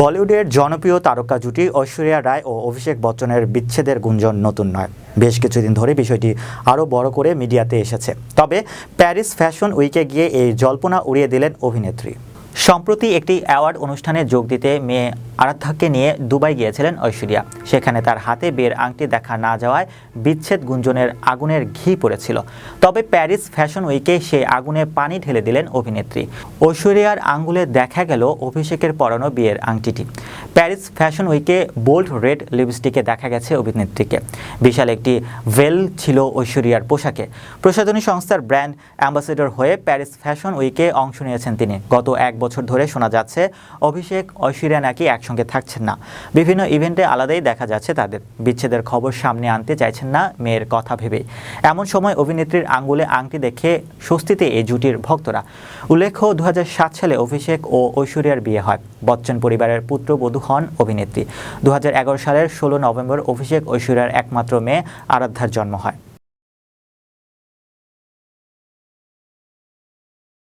বলিউডের জনপ্রিয় তারকা জুটি ঐশ্বরিয়া রায় ও অভিষেক বচ্চনের বিচ্ছেদের গুঞ্জন নতুন নয়। বেশ কিছুদিন ধরে বিষয়টি আরও বড় করে মিডিয়াতে এসেছে। তবে প্যারিস ফ্যাশন উইকে গিয়ে এই জল্পনা উড়িয়ে দিলেন অভিনেত্রী। সম্প্রতি একটি অ্যাওয়ার্ড অনুষ্ঠানে যোগ দিতে মেয়ে আরাধ্যাকে নিয়ে দুবাই গিয়েছিলেন ঐশ্বরিয়া। সেখানে তার হাতে বিয়ের আংটি দেখা না যাওয়ায় বিচ্ছেদ গুঞ্জনের আগুনের ঘি পড়েছিল। তবে প্যারিস ফ্যাশন উইকে সেই আগুনে পানি ঢেলে দিলেন অভিনেত্রী। ঐশ্বরিয়ার আঙ্গুলে দেখা গেল অভিষেকের পরানো বিয়ের আংটিটি। প্যারিস ফ্যাশন উইকে বোল্ড রেড লিপস্টিকে দেখা গেছে অভিনেত্রীকে। বিশাল একটি ভেল ছিল ঐশ্বরিয়ার পোশাকে। প্রসাধনী সংস্থার ব্র্যান্ড অ্যাম্বাসেডর হয়ে প্যারিস ফ্যাশন উইকে অংশ নিয়েছেন তিনি। গত এক বছর ধরে শোনা যাচ্ছে, অভিষেক ঐশ্বরিয়া নাকি একসঙ্গে থাকছেন না। বিভিন্ন ইভেন্টে আলাদাই দেখা যাচ্ছে তাদের। বিচ্ছেদের খবর সামনে আনতে চাইছেন না মেয়ের কথা ভেবে এমন সময় অভিনেত্রীর আঙ্গুলে আংটি দেখে স্বস্তিতে এই জুটির ভক্তরা। উল্লেখ্য দু হাজার সাত সালে অভিষেক ও ঐশ্বরিয়ার বিয়ে হয়। বচ্চন পরিবারের পুত্রবধূ হন অভিনেত্রী। দু হাজার এগারো সালের ষোলো নভেম্বর অভিষেক ঐশ্বরিয়ার একমাত্র মেয়ে আরাধ্যার জন্ম হয়।